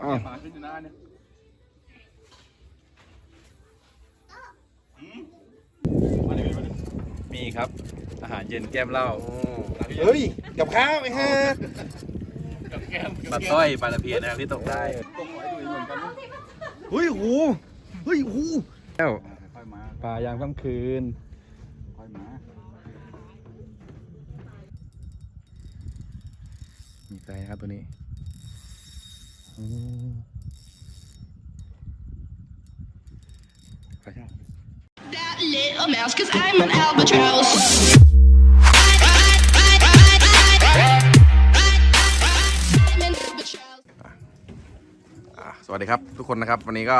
อ้าวหมาขึ้นอยู่หน้าเนี่ยมาเลยมาเลยมีครับ อาหารเย็นแก้มเหล้าเฮ้ย กับข้าวไอ้ฮะกับแก้มปลาต้อยปลาตะเพียนนะครับที่ตกได้ตรงหอยดูเหมือนกันนะเฮ้ยโหเฮ้ยโหแล้วค่อยมาปลายามค่ำคืนค่อยมามีไซนะครับตัวนี้อืมขออนุญาต that little mouse, cause I'm an albatross. สวัสดีครับทุกคนนะครับ วันนี้ก็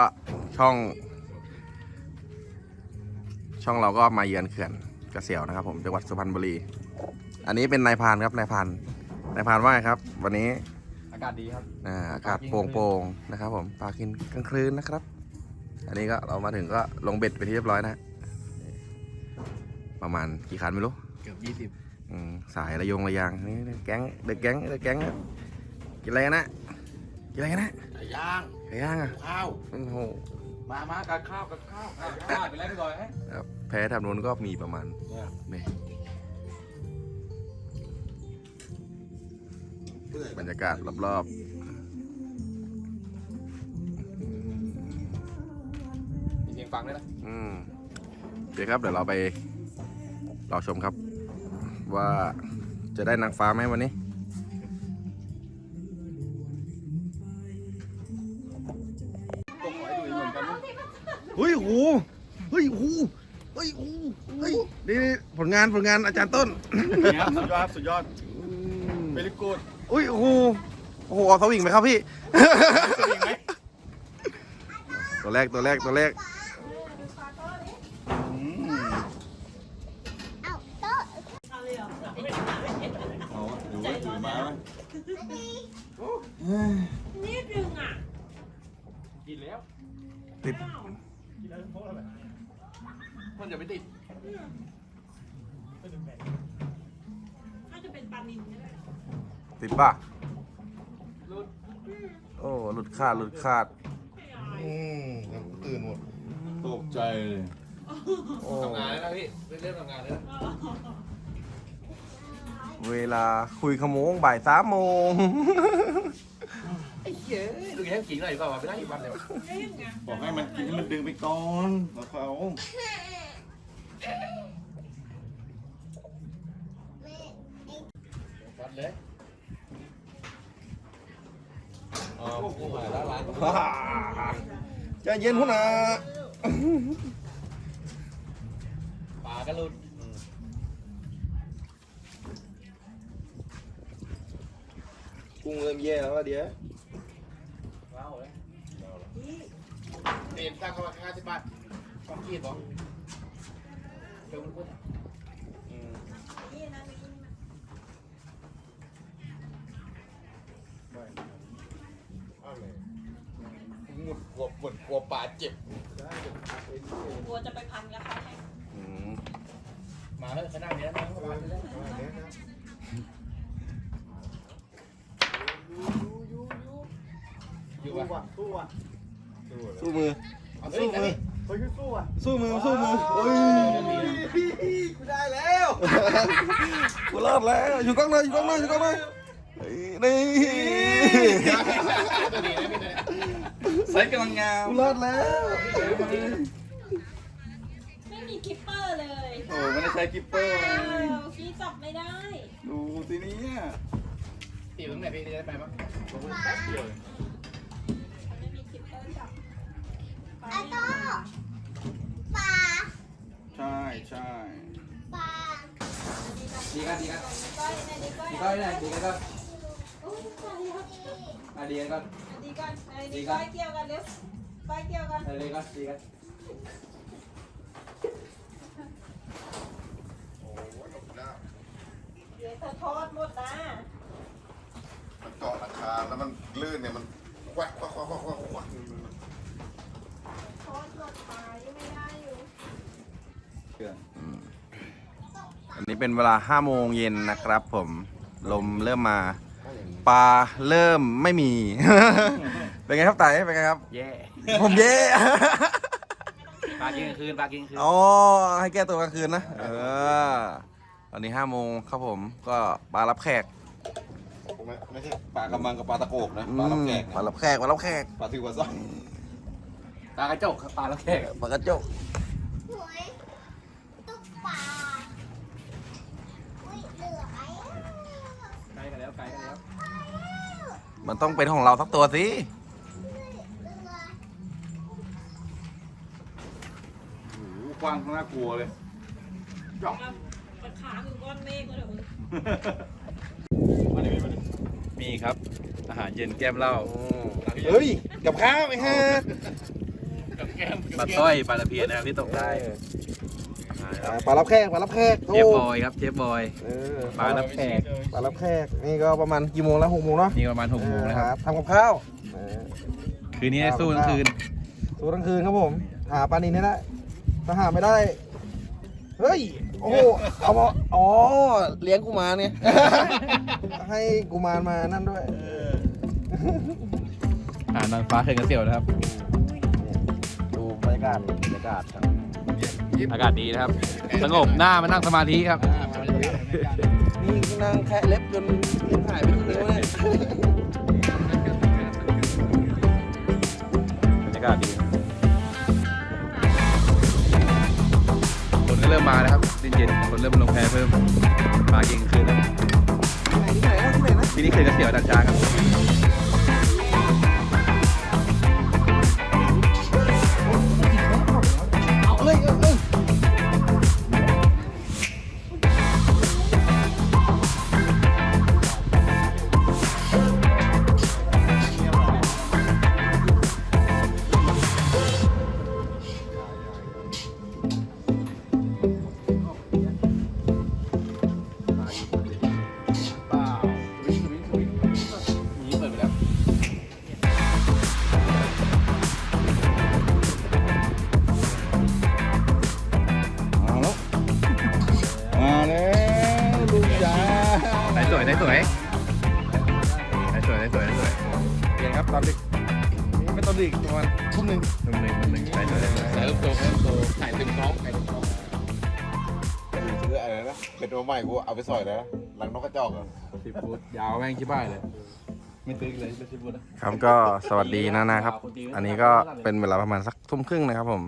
ช่อง ช่องเราก็มาเยือนเขื่อนกระเสียวนะครับผมจังหวัดสุพรรณบุรี อันนี้เป็นนายพานครับนายพานนายพานว่าไงครับ วันนี้ อากาศดีครับ อ่าอากาศโปร่งๆนะครับ ผมปลากินกลางคืนนะครับ อันนี้ก็เรามาถึงก็ลงเบ็ดไปที่เรียบร้อยนะฮะประมาณกี่คันไม่รู้ เกือบยี่สิบอืมสายระยงระยางนี่แก๊งเด็กแก๊งเด็กแก๊งนะกินอะไรกันนะกินอะไรกันนะไก่ย่างไก่ย่างอะข้าวโอ้โหมามากับข้าวกับข้าวไก่ย่างไปแล้วไปก่อนให้ครับแพ้ทำนู้นก็มีประมาณนี่ บรรยากาศรอบมีเสียงฟังด้วยนะๆอืมโอเคครับเดี๋ยวเราไปรอชมครับ ว่าจะได้นางฟ้าไหมวันนี้ตรงหอยดูเหมือนกันนะเฮ้ยโหเฮ้ยโหเฮ้ยโหเฮ้ยนี่ผลงานผลงานอาจารย์ต้นนี่ครับสุดยอด สุดยอดเบลิกูด อุ้ยโอ้โหโอ้โหเอาสวิงไหมครับพี่ สวิงไหม ตัวแรกตัวแรกตัวแรกอืมเอาดูว่าถือมาไหมกินแล้ว ติดมันจะไม่ติดน่าจะเป็นปลานินก็ได้ ติดป่ะรุดโอ้หลุดขาดหลุดขาดอืมตื่นหมดตกใจเลยโอ้ทำงานแล้วนะพี่เริ่มทำงานแล้วเวลาคุยขโมงบ่ายสามโมงไอ้เหี้ยดูแค่ขิงหน่อยดีกว่าไม่ได้อีกวันเลยวะเล่นไงบอกให้มันกินให้มันดึงไปก่อนแล้วเขาวัดเลยอ๋อกูมาแล้วร้าน ใจเย็นพุ่นนะปลาก็รุดกุ้งเริ่มแย่แล้วว่ะเดี๋ยวว้าวเลยเรียนตั้งเข้ามาห้าสิบบาทสองขีดเหรอเดี๋ยวมันพูด มุดหัวปวดกลัวปลาเจ็บ กลัวจะไปพันกับเขาไงอืมมาเถอะขนาดนี้นะปลาจะได้อยู่ว่ะสู้อะสู้มือ เอาสู้มือ เฮ้ยสู้อะสู้มือ สู้มือโอ้ยกูได้แล้วกูรอดแล้ว อยู่กล้องเลยอยู่กล้องเลยอยู่กล้องเลยเฮ้ยนี่ ตัวนี้นะพี่ ตัวนี้ใส่กำลังงามกูรอดแล้วไม่มีคิปเปอร์เลยโอ้ไม่ได้ใช้กิปเปอร์เออพี่จับไม่ได้ ดูสิเนี่ยตีตรงไหนพี่จะได้ไปมั้งแป๊บเดียวไม่มีคิปเปอร์จับปลาไม่มาใช่ใช่ดีกันดีกันก้อยไหนดีก้อยดีกันไหนดีกันก็โอ้ยตายแล้วอะดีกั นก็ดีก้อยไหนดีก้อยเกี่ยวกันเร็วก้อยเกี่ยวกันอะดีกันดีกันเดี๋ยวเธอทอดหมดนะมันเกาะหลังคาแล้วมันลื่นเนี่ยมันแหวกแหวกแหวกแหวกแหวกแหวกทอดหมดปลายังไม่ได้อยู่อันนี้เป็นเวลาห้าโมงเย็นนะครับผม ลมเริ่มมา ปลาเริ่มไม่มี เป็นไงครับไต่เป็นไงครับ แย่ผมเย่ ปลากินกลางคืนปลากินกลางคืนอ๋อ ให้แก้ตัวกลางคืนนะ เออ ตอนนี้ห้าโมงครับผม ก็ปลารับแขกไม่ไม่ใช่ปลากระมังกับปลาตะโกกนะอืปลาลับมแขกปลารับแขกปลารับแขกปลาซิวปลาซ่อนปลากระจกครับปลาแล้วแขก ปลากระจก หวยตุ๊กป่าอุ้ยเหลือไอ้ ไกลกันแล้วไกลกันแล้ว มันต้องเป็นของเราสักตัวสิโอ้โหกว้างน่ากลัวเลยมันค้างอยู่ก้อนเมฆเลยมึงมาดิมาดิมีครับ อาหารเย็นแก้มเหล้าเฮ้ย กับข้าวไอ้ฮะปลาต้อยปลาตะเพียนนะครับที่ตกได้ ปลารับแขกปลารับแขกเชฟบอยครับเชฟบอยเออปลารับแขกปลารับแขกนี่ก็ประมาณกี่โมงแล้วหกโมงเนาะนี่ประมาณหกโมงนะครับ ทำกับข้าวเออคืนนี้ได้สู้ทั้งคืนสู้ทั้งคืนครับผม หาปลานินให้ได้ถ้าหาไม่ได้ เฮ้ย โอ้โหเอามาอ๋อ เลี้ยงกุมารเนี่ย ให้กุมารมานั่นด้วยอ่านนางฟ้าเขื่อนกระเสียวนะครับ ดูบรรยากาศบรรยากาศครับ อากาศดีนะครับ สงบหน้ามานั่งสมาธิครับ นี่นั่งแค่เล็บจนเล็บหายไปทีนิ้วเลยบรรยากาศดีคนก็เริ่มมานะครับเย็นๆคนเริ่มมาลงแพเพิ่มมาเย็นคืนแล้วที่ไหนนะที่ไหนนะที่นี่คือกระเสียวดันจางครับ นะเป็นตัวใหม่กูเอาไปสอยแล้วหลังนกกระจอกอะสิบฟุตยาวแม่งชิบ้ายเลย ไม่ตื้อเลยไม่สิบฟุตนะครับก็สวัสดีนานาครับ อันนี้ก็เป็นเวลาประมาณสักทุ่มครึ่งนะครับผม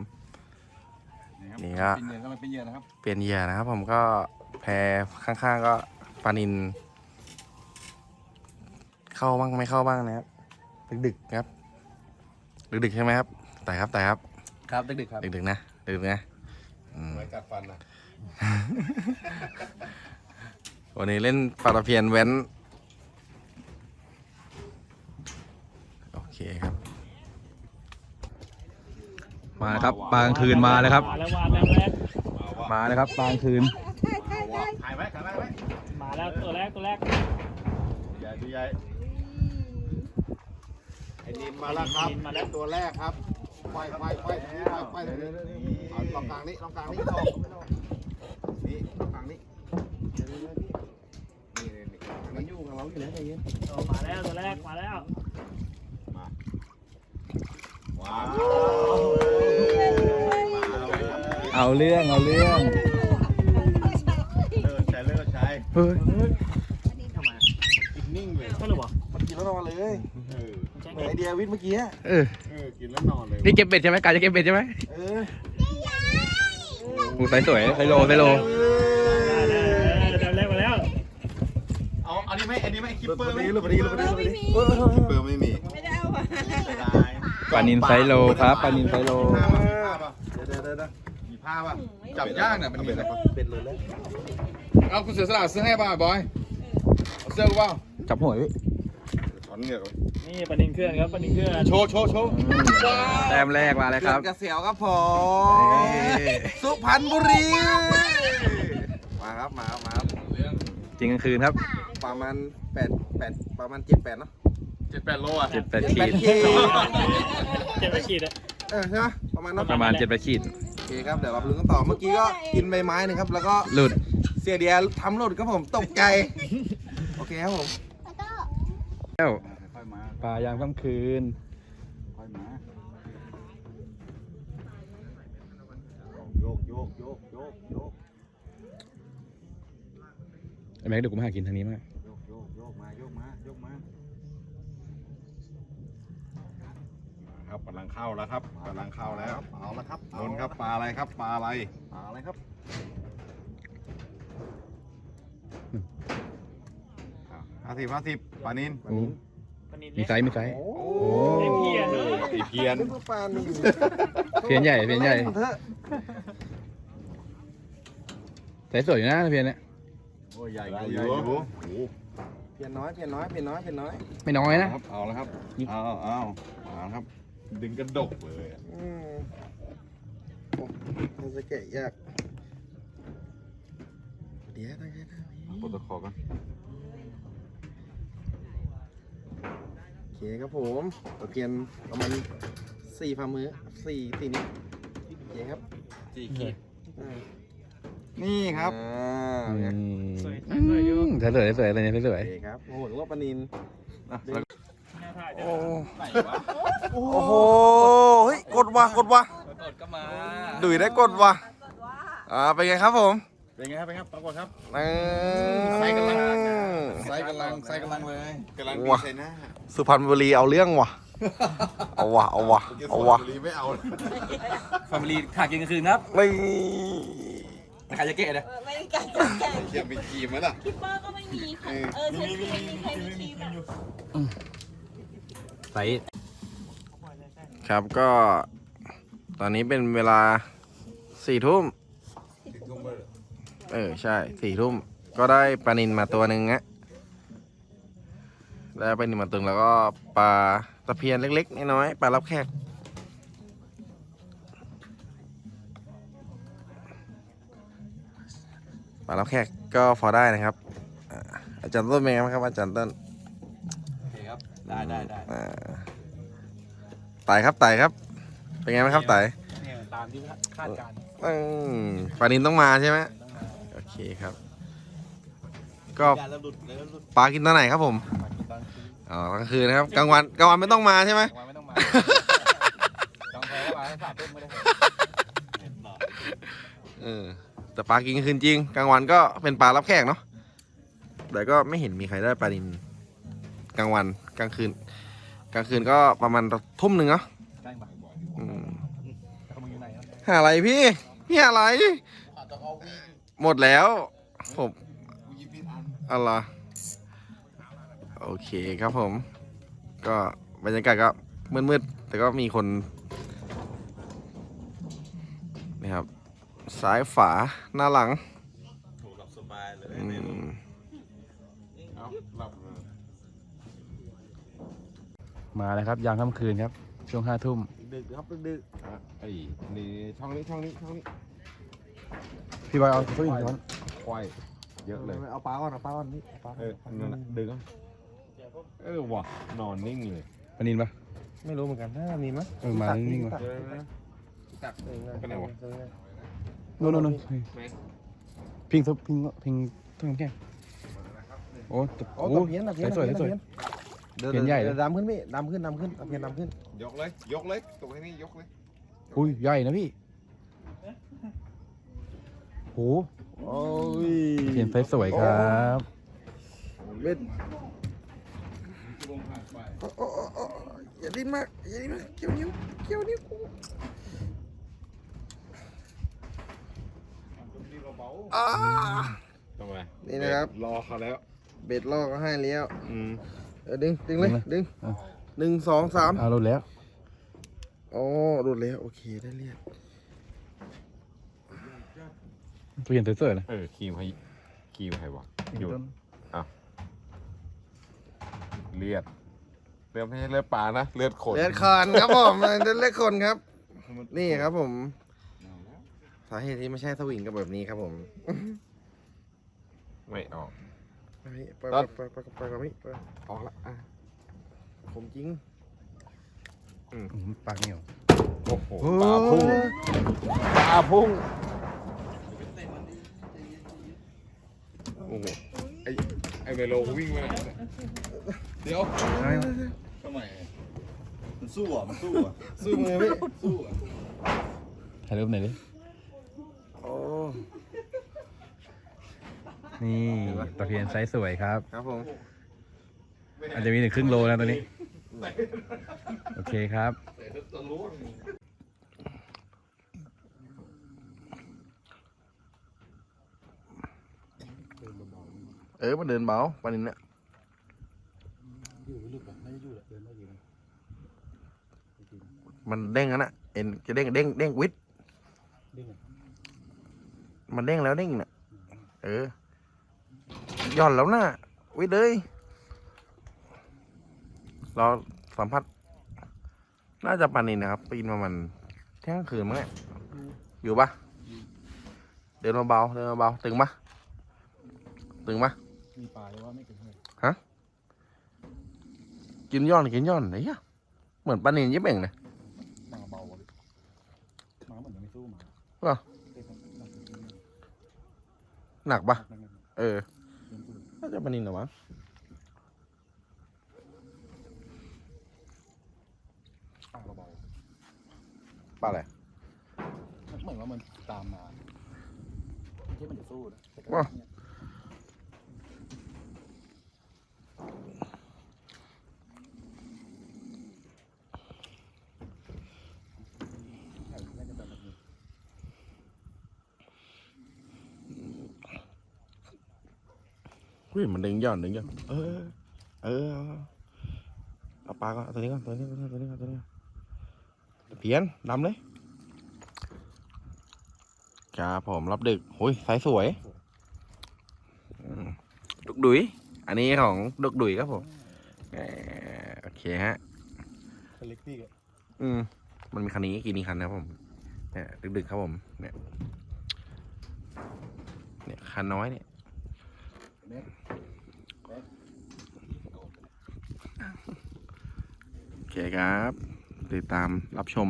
นี่ก็เป็นเย็นก็มันเป็นเย็นนะครับ เปลี่ยนเหยื่อนะครับ ผมก็แพข้างๆก็ปลานิน เข้าบ้างไม่เข้าบ้างนะครับดึกๆครับ ดึกๆใช่ไหมครับแต่ครับแต่ครับ ครับดึกๆครับดึกๆนะดึกๆนะอืมไว้กัดฟันนะ วันนี้เล่นปลาตะเพียนเว้น โอเคครับ มาแล้วครับปลากลางคืนมาแล้วครับ มาแล้วมาแล้วแรกมาแล้วครับปลากลางคืน ถ่ายไว้ถ่ายไว้ไว้มาแล้วตัวแรกตัวแรกใหญ่ตัวใหญ่ไอ้นินมาแล้วครับนินมาแล้วตัวแรกครับไฟไฟไฟไฟไฟเอาลองกลางนี้ลองกลางนี้ออก นี่ลองกลางนี้นี่นี่นี่มันอยู่กับเราอยู่แล้วใจเย็นโอ้มาแล้วตัวแรกมาแล้วว้าวเอาเรื่องเอาเรื่องเลิศใช้เลิศใช้เฮ้ยนิ่งเลยใช่หรือเปล่ามันกินแล้วนอนเลยเออเหมือนไอเดียวิทย์เมื่อกี้อะเออเออกินแล้วนอนเลยนี่เก็บเบ็ดใช่ไหมกายจะเก็บเบ็ดใช่ไหมเออ กูใส่สวยไซโลไซโลมาแล้วตัวแรกมาแล้วเอาอันนี้ไหมอันนี้ไหมคิปเปอร์ไหมลงไปดีลงไปดีลงไปดีคิปเปอร์ไม่มีปลานินไซโลครับปลานินไซโลผ้าป่ะผ้าป่ะเดี๋ยวเดี๋ยวเดี๋ยวมีผ้าป่ะจับยากเนี่ยมันมีอะไรเป็นเลยแล้วเอาคุณเสือสละเสื้อให้ป่ะบอยเอาเสื้อกูเปล่าจับหัวพี่ถ อนเหงือกนี่ปลานินเครื่องครับปลานินเครื่องโชว์โชว์โชว์แต้มแรกมาเลยครับ เกระเสียวครับผเอ้มยสุพรรณบุรี มาครับมาครับมาครับจริงกลางคืนครับประมาณแปดแปดประมาณเจ็ดแปดเนาะเจ็ดแปดโลอะเจ็ดแปดเจ็ดขีแปดดขีดเจ็ดไปขีดอะเออใช่ไหมประมาณนั้นประมาณเจ็ดแปดขีดโอเคครับเดี๋ยวเราไปลุ้นกันต่อเมื่อกี้ก็กินใบไม้หนึ่งครับ แล้วก็หลุด เสียเดียทำหลุดครับผมตกใจ โอเคครับผม แล้วค่อยมาปลายามค่ำคืนโยกโยกโยกโยกโยกไอ้แม็กเดี๋ยวกูมาหากินทางนี้มากโยกโยกโยกมาโยกมาโยกมาครับกำลังเข้าแล้วครับกำลังเข้าแล้วเอาละครับนนท์ครับปลาอะไรครับปลาอะไรปลาอะไรครับห้าสิบห้าสิบ ปลานินโอ้ปลานินมีเล็กไซส์มีไซส์โอ้ไอ้เพียนเลยไอเพียนนึกว่าปลาหนึ่งเพียนใหญ่เพียนใหญ่ล่เถอะไซส์สวยอยู่นะเพียนเนี่ยโอ้ยใหญ่อยู่ใหญ่อยู่เพียนน้อยเพียนน้อยเพียนน้อยเพียนน้อยไม่น้อยนะครับเอาแล้วครับเอาเอาเอาครับ ดึงกระดกเลยอะอืมโอ้มันจะแกะยากเดี๋ยวตั้งใจนะปลดตะขอกัน โอ เคครับผมตะเพียนประมาณสี่ฝ่ามือสี่สี่นิ้วโอเคครับสี่ขีดอ่านี่ครับอ่าอืเนี่ยมสวยสวยอยู่ไซส์สวยไซส์สวยอะไรเนี่ยไซส์สวยโอเคครับโอ้โหนึกว่าปลานินอะแล้วหน้าถ่ายโอ้ไหนวะโอ้โหเฮ้ยกดว่ะกดว่ะกดก็มา ดุยได้กดว่ะอ่าเป็นไงครับผม เป็นไงครับเป็นไงครับปรากฏครับอืมไซส์กำลังไซส์กำลังไซส์กำลังเลยกำลังดีว้าใส่หน้าสุพรรณบุรีเอาเรื่องว่ะ เอาว่ะเอาว่ะเอาว่ะบุรีไม่เอาฟามิลี่ขากินกลางคืนครับไม่ใครจะเกะนะเออไม่ได้กันแกงเขียนเป็นครีมไหมล่ะ คิปเปอร์ก็ไม่มีค่ะ เออใช่ใครมีใครมีทีมอะไซส์ครับก็ ตอนนี้เป็นเวลาสี่ทุ่ม เออ ใช่สี่ทุ่มก็ได้ปลานินมาตัวหนึ่งฮะได้ปลานินมาตัวหนึ่งแล้วก็ปลาตะเพียนเล็กๆน้อยๆปลารับแขกปลารับแขกก็พอได้นะครับอ่าอาจารย์ต้นเป็นไงบ้างครับ อาจารย์ต้นโอเคครับ ได้ได้ได้อ่าไต่ครับไต่ครับ เป็นไงบ้างครับไต่เนี่ยตามที่คาดการณ์ อืมปลานินต้องมาใช่ไหมโอ เคครับ ก็การแล้วหลุดแล้วหลุดปลากินตอนไหนครับผม มากินตอนคืนอ๋อกลางคืนนะครับ กลางวันกลางวันไม่ต้องมาใช่ไหมวันไม่ต้องมาจองแพ้มาให้สามทุ่มไม่ได้เออแต่ปลากินกลางคืนจริง กลางวันก็เป็นปลารับแขกเนาะแต่ก็ไม่เห็นมีใครได้ปลานินกลางวันกลางคืน กลางคืนก็ประมาณทุ่มหนึ่งเนาะใกล้บ่ายบ่อยอืมแล้วมึงอยู่ไหนครับหาอะไรพี่พี่หาอะไร หมดแล้ว ผมอะไรโอเคครับผม ก็บรรยากาศก็มืดๆ แต่ก็มีคนนี่ครับ ซ้ายฝาหน้าหลังถูกหลับสบายเลยอืมเอาหลับเลยมาแล้วครับยามค่ำคืนครับ ช่วงห้าทุ่มดึกครับดึกอะไอ้นี่ช่องนี้ช่องนี้ช่องนี้ พี่บอยเอาตัวอื่นก่อนควายเยอะเลย เอาปลาก่อนเอาปลาก่อนนี่เอาปลาเออนั่นน่ะดึงอะเออว่ะนอนนิ่งเลยปลานินปะไม่รู้เหมือนกันน่ามีมั้ยเออมานิ่งๆว่ะตักเออนะตักเองนะไปไหนวะโน่นโน่นโน่นพิงซุปพิงพิงทุ่งแก้งโอ้ตะโอ้โอ้ตะเพียนตะเพียนสวยๆสวยเดี๋ยวเพี้ยนใหญ่เลยดี๋วดำขึ้นพี่ดำขึ้นดำขึ้นตะเพียนดำขึ้น ยกเลย ยกเลยตรงนี้ยกเลย อุ้ยใหญ่นะพี่ โหโอ้ยเพียนไซส์สวยครับเบ็ดโอ้โอ้โอ้โอ้อย่าดิ้นมากอย่าดิ้นมากเกี่ยวนิ้วเกี่ยวนิ้วกูอ่าทำไมนี่นะครับรอเขาแล้ว เบ็ดล่อก็ให้แล้วอืมเออดึงดึงเลยดึงหนึ่งสองสามเอาหลุดแล้วอ๋อหลุดแล้วโอเคได้เรีย กเปลี่ยนสวยๆนะ เออครีมให้ครีมให้วะหยุดเลือดเลือดไม่ใช่เลือดปลานะ เลือดขนเลือดคอนครับผมเลือดคนครับ นี่ครับผมสาเหตุที่ไม่ใช่สวิงกับแบบนี้ครับผม ไม่ออกไปไปตัดไปไปไปกับพี่ไปออกละอะผมจริงอืมปากเหนียวโอ้โหปลาพุ่งปลาพุ่ง โอ้โห ไอไอเมโลวิ่งมาเนี่ยเดี๋ยวทำไมมันสู้อะ มันสู้อะ สู้มือพี่สู้อะถ่ายรูปหน่อยดิ โอ้ นี่ตะเพียนไซส์สวยครับ ครับผม อาจจะมีถึงครึ่งโลนะตัวนี้ โอเคครับ เออมันเดินเบาปานินเนี่ยมันเด้งกันนะเอ็นจะเด้งเด้งเด้งวิทย์มันเด้งแล้วเด้งน่ะ เออย่อนแล้วนะวิทเลยเราสัมผัสน่าจะปานินนะครับปีนมามันเที่ยงคืนมั้งเนี่ยอยู่ปะเดินมาเบาเดินมาเบาตึงปะตึงปะ มีปลาหรือว่าไม่ถึงเลยกินย่อนกินย่อนไอ้เหี้ยเหมือนปลานินยิบเองนะมาเบาเลยมาเหมือนยังไม่สู้มาเหรอ หนักปะเออ น่าจะปลานินเหรอวะปลาเบาปลาอะไรๆเหมือนว่ามันตามมาไม่ใช่มันจะสู้นะแต่ก็ว้าเนี่ยน่าจะแบบนี้ เฮ้ยมันดึงย่อนดึงย่อนเออ เออเอาเอาปลาก่อนเอาตัวนี้ก่อนตัวนี้ก่อนตัวนี้ก่อนตัวนี้ก่อนเพี้ยนดำเลยครับผมรับดึกโอ้ยสายสวยอืมดุกดุยอันนี้ของดุกดุยครับผมเอ่อโอเคฮะสลิปปี้อะอืมมันมีคันนี้กี่นี่คันนะครับผมเนี่ยดึกๆครับผมเนี่ยเนี่ยคันน้อยเนี่ย โอเคครับ ติดตามรับชม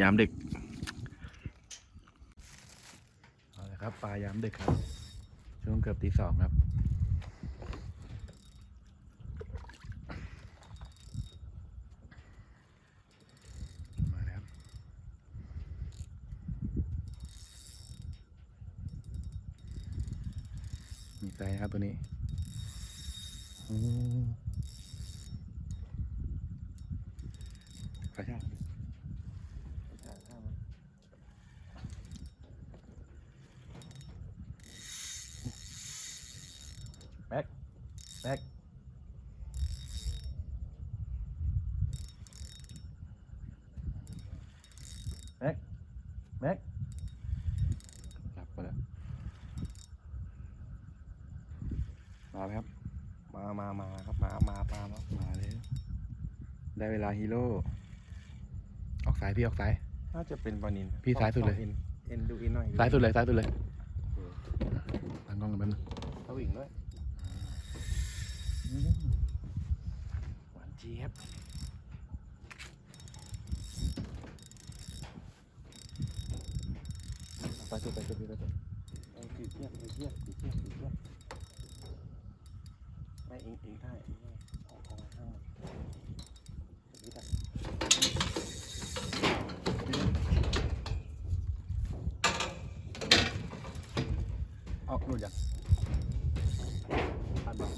ยามดึกเอาละครับปลายามดึกครับ ช่วงเกือบตีสองครับ มาแล้วครับมีใจนะครับตัวนี้โอ้กระชากแบ็คแบ็คแบ็คแบ็คหลับไปแล้ว มาแล้วครับ มามามาครับ มา มาปามามาเลย ได้เว ลาฮีโร่ออกซ้ายพี่ออกซ้าย น่าจะเป็นปานินพี่ซ้ายสุดเลยเอ็นดูอินหน่อยซ้ายสุดเลยซ้ายสุดเลยตั้งกล้องกันแป๊บนึงสวิงด้วยหวานเจี๊ยบซ้ายสุดซ้ายสุดพี่ซ้ายสุดตีเทียบตีเทียบตีเทียบตีเทียบไม่อิงอิงได้อิงได้ออกออกมาข้างมันนี่ได้ เอาหลุดยัง พันบาท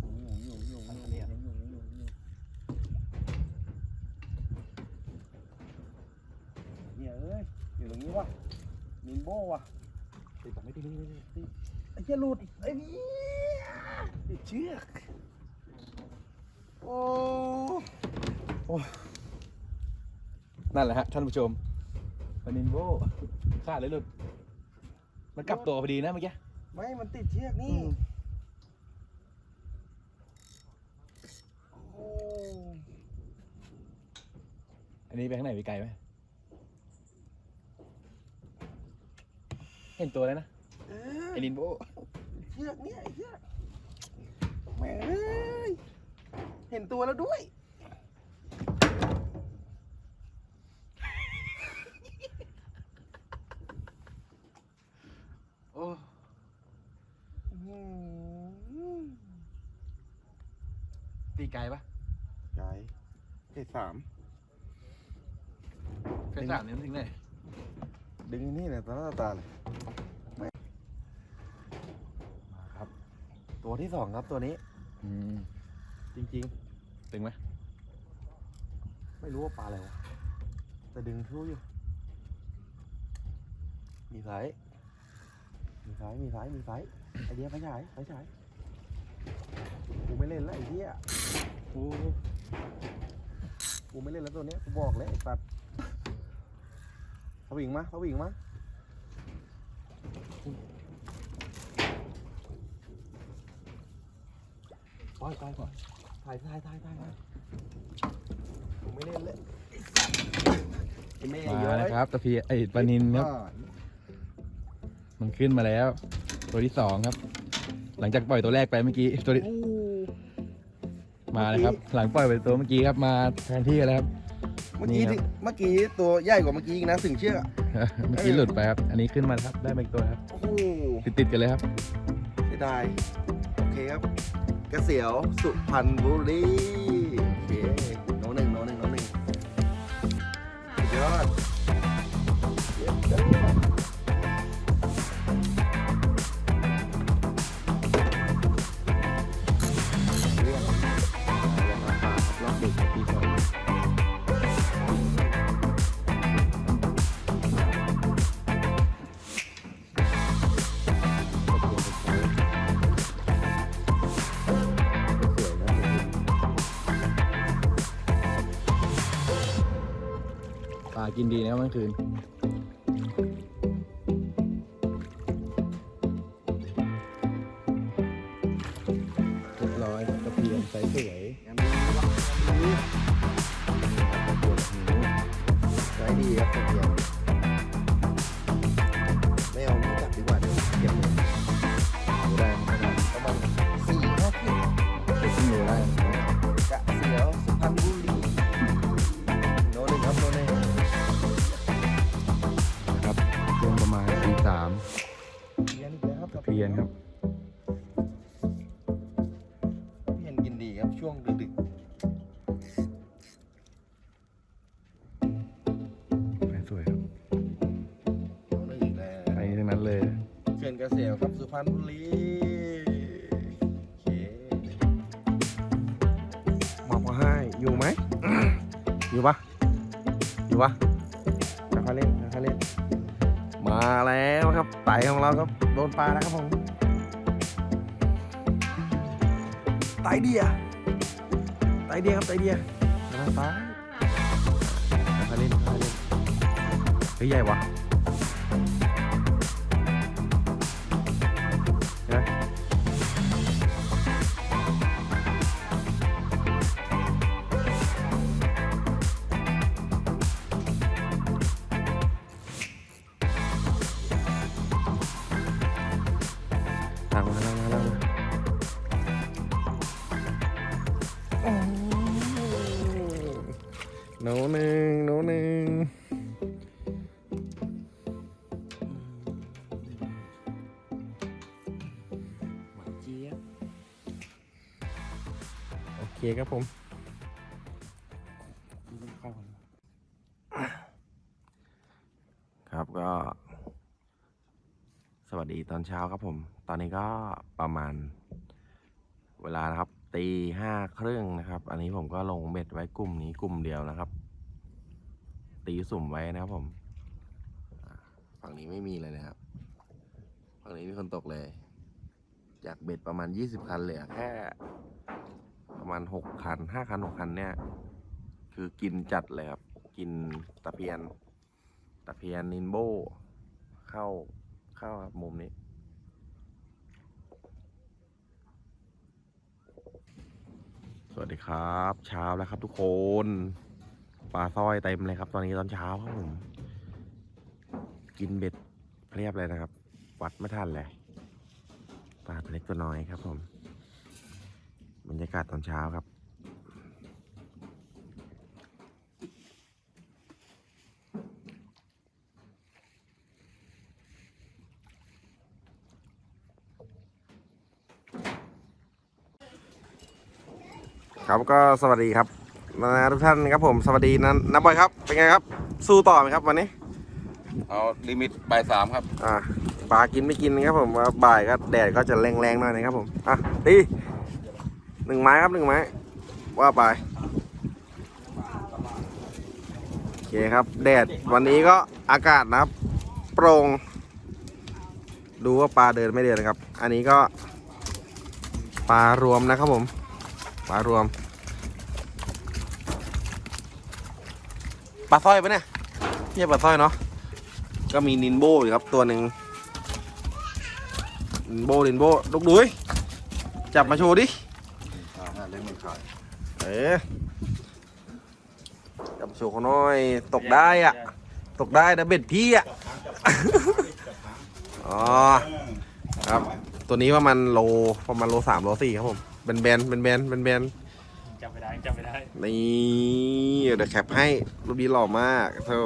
อยู่อยู่อยู่ พันอันนี้อะ อยู่อยู่อยู่อยู่ เนี่ยเอ้ย อยู่ตรงนี้วะมิน โบวะติดต่อไม่ติดไม่ติดไม่ติดไอ้เหี้ยหลุดไอ้นี่ติดเชือกโอ้นั่นแหละฮะท่านผู้ชมปานินโบขาดเลยหลุดมันกลับตัวพอดีนะเมื่อกี้ไม่มันติดเชือกนี่โอ้อันนี้ไปข้างไหนไปไกลไหม เห็นตัวแล้วนะเออไอ้นินโบเชือกเนี่ยไอ้เชือกแหม่เอ้ยเห็นตัวแล้วด้วย โอ้อื้อหือตีไกลปะไกลเฟสสาม เฟสสามนี่มันถึงไหน ดึงนี่เนี่ยตาตาเลยไม่ครับ ตัวที่สองครับตัวนี้ อืมจริง ตึงไหมๆ ไม่รู้ว่าปลาอะไรวะแต่ดึงทู่อยู่ มีสายมีสายมีสายมีสายไอเดียไฟฉายไฟฉายกูไม่เล่นแล้วไอ้เหี้ยกูกูไม่เล่นแล้วตัวเนี้ยกูบอกเลยไอ้สัตว์สวิงมาสวิงมา ปล่อยปล่อยปล่อยถ่ายถ่ายถ่ายถ่ายถ่ายกูไม่เล่นเลยไอ้แม่มาเยอะแล้วครับตะเพียไอ้ปลานินครับมันขึ้นมาแล้ว ตัวที่สองครับ หลังจากปล่อยตัวแรกไปเมื่อกี้ตัวที่มาแล้วครับ หลังปล่อยไปตัวเมื่อกี้ครับมาแทนที่กันแล้วครับ เมื่อกี้นี่ครับที่เมื่อกี้ตัวใหญ่กว่าเมื่อกี้อีกนะถึงเชือกอะเมื่อกี้หลุดไปครับ อันนี้ขึ้นมาแล้วครับได้มาอีกตัวครับ โอ้โหติดติดๆกันเลยครับเสียดายโอเคครับ กระเสียวสุพรรณบุรีโอเคโนหนึ่งโนหนึ่งโนหนึ่งสุดยอด ครับเมื่อคืน ครับไต่ของเราครับโดนปลาแล้วครับผมไต่เดียไต่เดียครับไต่เดียกำลังไปค่อยๆเล่นค่อยๆเล่นเฮ้ยใหญ่วะ คครับผมครับก็ สวัสดีตอนเช้าครับผม ตอนนี้ก็ประมาณ เวลานะครับตีห้าครึ่งนะครับ อันนี้ผมก็ลงเบ็ดไว้กลุ่มนี้กลุ่มเดียวนะครับ ตีสุ่มไว้นะครับผม ฝั่งนี้ไม่มีเลยนะครับ ฝั่งนี้มีคนตกเลย จากเบ็ดประมาณ20คันเลือแค่ ประมาณ6คัน5คัน6คันเนี่ย คือกินจัดเลยครับ กินตะเพียน ตะเพียนนินโบ เข้าเข้าครับมุมนี้ สวัสดีครับ เช้าแล้วครับทุกคนปลาสร้อยเต็มเลยครับ ตอนนี้ตอนเช้าครับผม กินเบ็ดเรียบเลยนะครับ วัดไม่ทันเลยปลาตัวเล็กตัวน้อยครับผม บรรยากาศตอนเช้าครับ ครับก็สวัสดีครับนะทุกท่านครับผมสวัสดีนะนับบอยครับ เป็นไงครับ สู้ต่อไหมครับวันนี้ เอาลิมิตบ่ายสามครับ อ่าปลากินไม่กินครับผมว่าบ่ายก็แดดก็จะแรงๆหน่อยนะครับผม อะดี หนึ่งไม้ครับหนึ่งไม้ ว่าไป โอเคครับ แดดวันนี้ก็อากาศนะครับ โปร่งดูว่าปลาเดินไม่เดินนะครับ อันนี้ก็ปลารวมนะครับผม ปลารวม ปลาสร้อยปะเนี่ยเยี่ยปลาสร้อยเนาะ ก็มีนินโบอยู่ครับตัวหนึ่งนินโบนินโบลูกดุยจับมาโชว์ดิ เล่นมันขาด เออ จับมาโชว์เขาหน่อย ตกได้อะ ตกได้นะเบ็ดพี่อะ อ๋อ ครับ ตัวนี้ประมาณโลประมาณโลสามโลสี่ครับผมเบนเบนเบนเบนเบนเบนจำไม่ได้จำไม่ได้ นี่เดี๋ยวแคปให้รูปนี้หล่อมากเท่า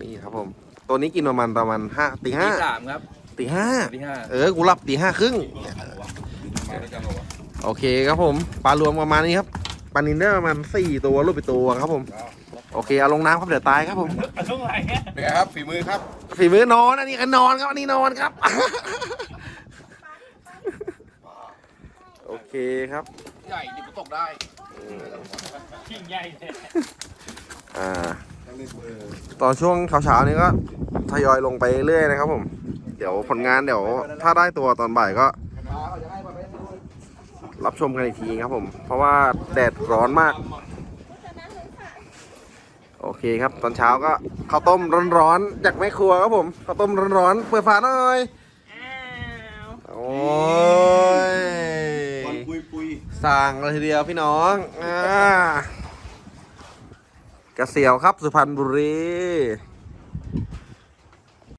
นี่ครับผม ตัวนี้กินประมาณประมาณห้าตีห้าที่สามครับตีห้าที่ห้าเออ กูหลับตีห้าครึ่งมาด้วยกันเหรอวะโอเคครับผม ปลารวมประมาณนี้ครับ ปลานินได้ประมาณสี่ตัวรูปไปตัวครับผม โอเคเอาลงน้ำครับเดี๋ยวตายครับผมช่วงไหนเป็นไงครับฝีมือครับฝีมือนอนอันนี้ก็นอนครับอันนี้นอนครับ โอเคครับ ใหญ่ดิบตกได้ขิงใหญ่เลยอ่า ตอนช่วงเช้าๆนี้ก็ทยอยลงไปเรื่อยนะครับผม เดี๋ยวผลงานเดี๋ยว ถ้าได้ตัวตอนบ่ายก็ รับชมกันอีกทีครับผม เพราะว่าแดดร้อนมาก โอเคครับตอนเช้าก็ข้าวต้มร้อนๆจากแม่ครัวครับผมข้าวต้มร้อนๆเปิดฝาหน่อยอ้าวโอ้ยวันปุยปุยสั่งเลยทีเดียวพี่น้องอ่ากระเสียวครับสุพรรณบุรี